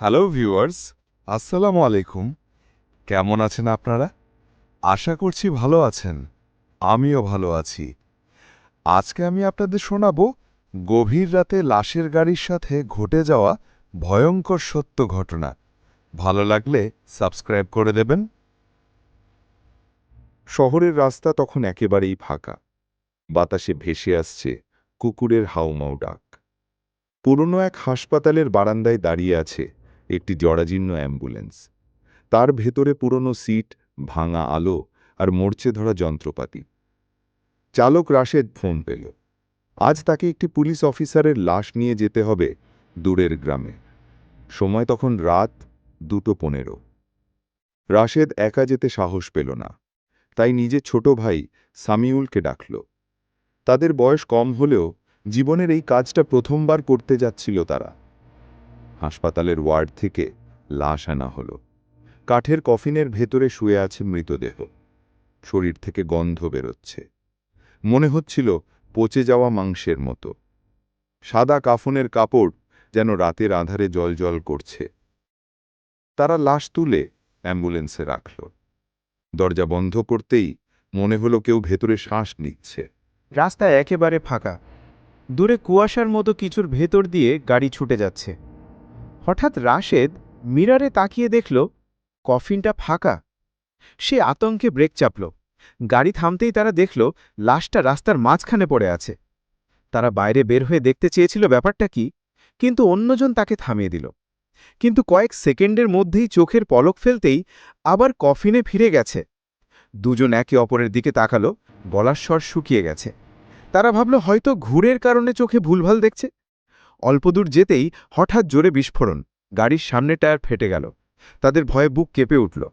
Hello viewers, আসসালামু আলাইকুম। কেমন আছেন আপনারা? আশা করছি ভালো আছেন। আমিও ভালো আছি। আজকে আমি আপনাদের শোনাব গভীর রাতে লাশের গাড়ির সাথে ঘটে যাওয়া ভয়ঙ্কর সত্য ঘটনা। ভালো লাগলে সাবস্ক্রাইব করে দেবেন। শহরের রাস্তা তখন একেবারেই ফাঁকা। বাতাসে ভেসে আসছে কুকুরের হাউমাউ ডাক। পুরনো এক হাসপাতালের বারান্দায় দাঁড়িয়ে আছে একটি জরাজীর্ণ অ্যাম্বুলেন্স। তার ভেতরে পুরনো সিট, ভাঙা আলো আর মরচে ধরা যন্ত্রপাতি। চালক রাশেদ ফোন পেল। আজ তাকে একটি পুলিশ অফিসারের লাশ নিয়ে যেতে হবে দূরের গ্রামে। সময় তখন রাত দুটো পনেরো। রাশেদ একা যেতে সাহস পেল না। তাই নিজের ছোট ভাই সামিউলকে ডাকল। তাদের বয়স কম হলেও জীবনের এই কাজটা প্রথমবার করতে যাচ্ছিল তারা। হাসপাতালের ওয়ার্ড থেকে লাশ আনা হলো। কাঠের কফিনের ভেতরে শুয়ে আছে মৃতদেহ। শরীর থেকে গন্ধ বেরোচ্ছে। মনে হচ্ছিল পচে যাওয়া মাংসের মতো। সাদা কাফনের কাপড় যেন রাতের আধারে জলজল করছে। তারা লাশ তুলে অ্যাম্বুলেন্সে রাখল। দরজা বন্ধ করতেই মনে হলো কেউ ভেতরে শ্বাস নিচ্ছে। রাস্তা একেবারে ফাঁকা। দূরে কুয়াশার মতো কিছুর ভেতর দিয়ে গাড়ি ছুটে যাচ্ছে। হঠাৎ রাশেদ মিরারে তাকিয়ে দেখল, কফিনটা ফাঁকা। সে আতঙ্কে ব্রেক চাপল। গাড়ি থামতেই তারা দেখল, লাশটা রাস্তার মাঝখানে পড়ে আছে। তারা বাইরে বের হয়ে দেখতে চেয়েছিল ব্যাপারটা কি, কিন্তু অন্যজন তাকে থামিয়ে দিল। কিন্তু কয়েক সেকেন্ডের মধ্যেই চোখের পলক ফেলতেই আবার কফিনে ফিরে গেছে। দুজন একে অপরের দিকে তাকালো গলার স্বর শুকিয়ে গেছে। তারা ভাবল, হয়তো ঘুরের কারণে চোখে ভুলভাল দেখছে। অল্পদূর যেতেই হঠাৎ জোরে বিস্ফোরণ। গাড়ির সামনে টায়ার ফেটে গেল। তাদের ভয়ে বুক কেঁপে উঠল।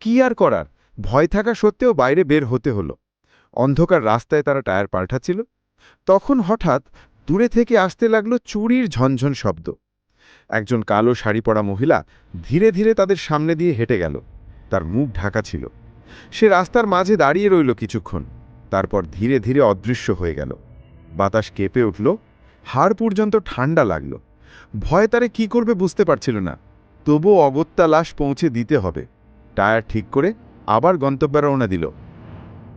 কি আর করার? ভয় থাকা সত্ত্বেও বাইরে বের হতে হলো। অন্ধকার রাস্তায় তারা টায়ার পাল্টাচ্ছিল। তখন হঠাৎ দূরে থেকে আসতে লাগল চুরির ঝনঝন শব্দ। একজন কালো শাড়ি পরা মহিলা ধীরে ধীরে তাদের সামনে দিয়ে হেঁটে গেল। তার মুখ ঢাকা ছিল। সে রাস্তার মাঝে দাঁড়িয়ে রইল কিছুক্ষণ। তারপর ধীরে ধীরে অদৃশ্য হয়ে গেল। বাতাস কেঁপে উঠল। হাড় পর্যন্ত ঠান্ডা লাগল। ভয় তারে কি করবে বুঝতে পারছিল না। তবুও অগত্যা লাশ পৌঁছে দিতে হবে। টায়ার ঠিক করে আবার গন্তব্যে রওনা দিল।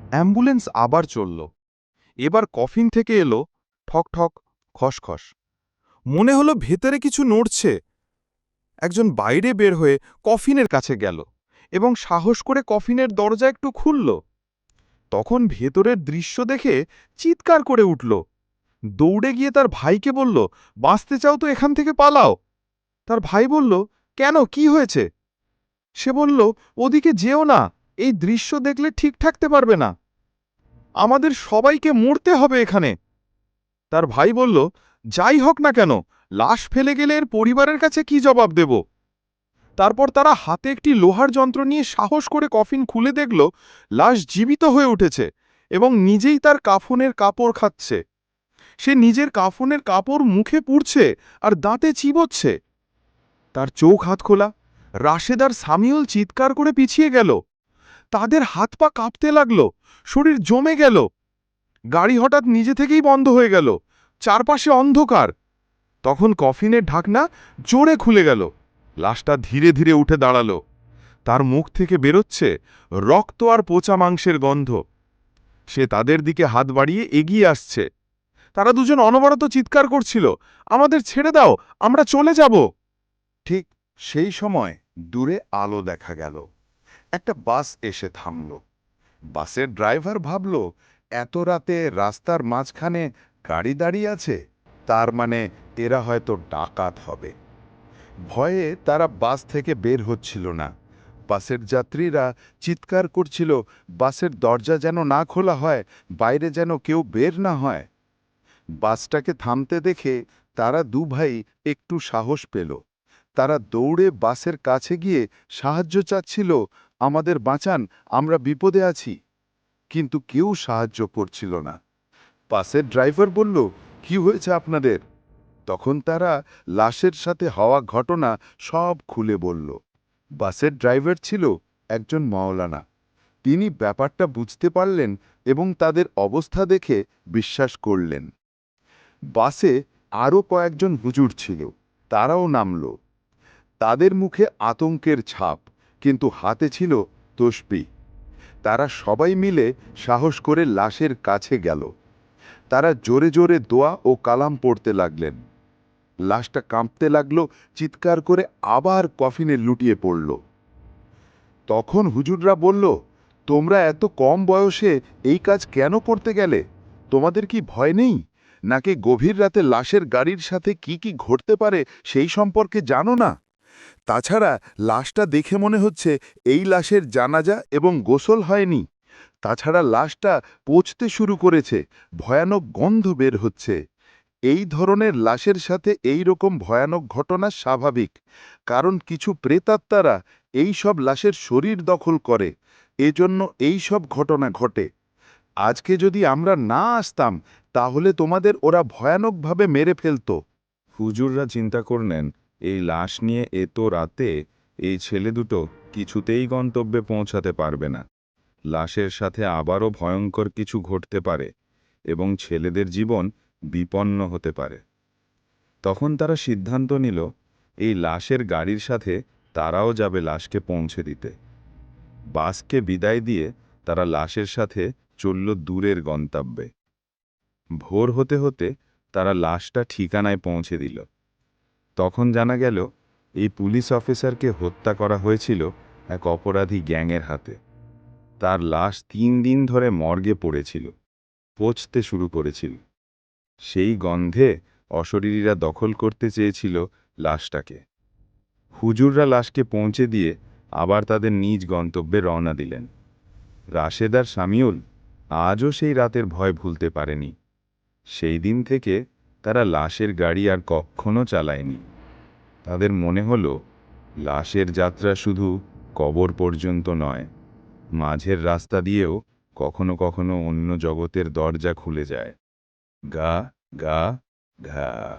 অ্যাম্বুলেন্স আবার চলল। এবার কফিন থেকে এলো ঠক ঠক, খসখস। মনে হলো ভেতরে কিছু নড়ছে। একজন বাইরে বের হয়ে কফিনের কাছে গেল এবং সাহস করে কফিনের দরজা একটু খুলল। তখন ভেতরের দৃশ্য দেখে চিৎকার করে উঠল। দৌড়ে গিয়ে তার ভাইকে বলল, বাঁচতে চাও তো এখান থেকে পালাও। তার ভাই বলল, কেন? কি হয়েছে? সে বলল, ওদিকে যেও না, এই দৃশ্য দেখলে ঠিক থাকতে পারবে না। আমাদের সবাইকে মরতে হবে এখানে। তার ভাই বলল, যাই হোক না কেন, লাশ ফেলে গেলে এর পরিবারের কাছে কি জবাব দেব? তারপর তারা হাতে একটি লোহার যন্ত্র নিয়ে সাহস করে কফিন খুলে দেখল, লাশ জীবিত হয়ে উঠেছে এবং নিজেই তার কাফনের কাপড় খাচ্ছে। সে নিজের কাফনের কাপড় মুখে পুড়ছে আর দাঁতে চিবোচ্ছে। তার চোখ হাত খোলা। রাশেদার সামিউল চিৎকার করে পিছিয়ে গেল। তাদের হাত পা কাঁপতে লাগল। শরীর জমে গেল। গাড়ি হঠাৎ নিজে থেকেই বন্ধ হয়ে গেল। চারপাশে অন্ধকার। তখন কফিনের ঢাকনা জোরে খুলে গেল। লাশটা ধীরে ধীরে উঠে দাঁড়াল। তার মুখ থেকে বেরোচ্ছে রক্ত আর পচা মাংসের গন্ধ। সে তাদের দিকে হাত বাড়িয়ে এগিয়ে আসছে। তারা দুজন অনবরত চিৎকার করছিল, আমাদের ছেড়ে দাও, আমরা চলে যাব। ঠিক সেই সময় দূরে আলো দেখা গেল। একটা বাস এসে থামল। বাসের ড্রাইভার ভাবল, এত রাতে রাস্তার মাঝখানে গাড়ি দাঁড়িয়ে আছে, তার মানে এরা হয়তো ডাকাত হবে। ভয়ে তারা বাস থেকে বের হচ্ছিল না। বাসের যাত্রীরা চিৎকার করছিল, বাসের দরজা যেন না খোলা হয়, বাইরে যেন কেউ বের না হয়। বাসটাকে থামতে দেখে তারা দু ভাই একটু সাহস পেল। তারা দৌড়ে বাসের কাছে গিয়ে সাহায্য চাচ্ছিল, আমাদের বাঁচান, আমরা বিপদে আছি। কিন্তু কেউ সাহায্য করছিল না। বাসের ড্রাইভার বলল, কি হয়েছে আপনাদের? তখন তারা লাশের সাথে হওয়া ঘটনা সব খুলে বলল। বাসের ড্রাইভার ছিল একজন মাওলানা। তিনি ব্যাপারটা বুঝতে পারলেন এবং তাদের অবস্থা দেখে বিশ্বাস করলেন। বাসে আরও কয়েকজন হুজুর ছিল, তারাও নামল। তাদের মুখে আতঙ্কের ছাপ, কিন্তু হাতে ছিল তসবি তারা সবাই মিলে সাহস করে লাশের কাছে গেল। তারা জোরে জোরে দোয়া ও কালাম পড়তে লাগলেন। লাশটা কাঁপতে লাগল, চিৎকার করে আবার কফিনে লুটিয়ে পড়ল। তখন হুজুররা বলল, তোমরা এত কম বয়সে এই কাজ কেন করতে গেলে? তোমাদের কি ভয় নেই? নাকি গভীর রাতে লাশের গাড়ির সাথে কি কি ঘটতে পারে সেই সম্পর্কে জানো না? তাছাড়া লাশটা দেখে মনে হচ্ছে এই লাশের জানাজা এবং গোসল হয়নি। তাছাড়া লাশটা পচতে শুরু করেছে, ভয়ানক গন্ধ বের হচ্ছে। এই ধরনের লাশের সাথে এই রকম ভয়ানক ঘটনা স্বাভাবিক, কারণ কিছু প্রেতাত্মারা এই সব লাশের শরীর দখল করে। এজন্য এই সব ঘটনা ঘটে। আজকে যদি আমরা না আসতাম তাহলে তোমাদের ওরা ভয়ানকভাবে মেরে ফেলত। হুজুররা চিন্তা করলেন, এই লাশ নিয়ে এত রাতে এই ছেলে দুটো কিছুতেই গন্তব্যে পৌঁছাতে পারবে না। লাশের সাথে আবারও ভয়ঙ্কর কিছু ঘটতে পারে এবং ছেলেদের জীবন বিপন্ন হতে পারে। তখন তারা সিদ্ধান্ত নিল, এই লাশের গাড়ির সাথে তারাও যাবে লাশকে পৌঁছে দিতে। বাসকে বিদায় দিয়ে তারা লাশের সাথে চলল দূরের গন্তব্যে। ভোর হতে হতে তারা লাশটা ঠিকানায় পৌঁছে দিল। তখন জানা গেল, এই পুলিশ অফিসারকে হত্যা করা হয়েছিল এক অপরাধী গ্যাংয়ের হাতে। তার লাশ তিন দিন ধরে মর্গে পড়েছিল, পচতে শুরু করেছিল। সেই গন্ধে অশরীরীরা দখল করতে চেয়েছিল লাশটাকে। হুজুররা লাশকে পৌঁছে দিয়ে আবার তাদের নিজ গন্তব্যে রওনা দিলেন। রাশেদার সামিউল আজও সেই রাতের ভয় ভুলতে পারেনি। সেই দিন থেকে তারা লাশের গাড়ি আর কখনো চালায়নি। তাদের মনে হলো, লাশের যাত্রা শুধু কবর পর্যন্ত নয়, মাঝের রাস্তা দিয়েও কখনো কখনো অন্য জগতের দরজা খুলে যায়। গা গা, ঘা।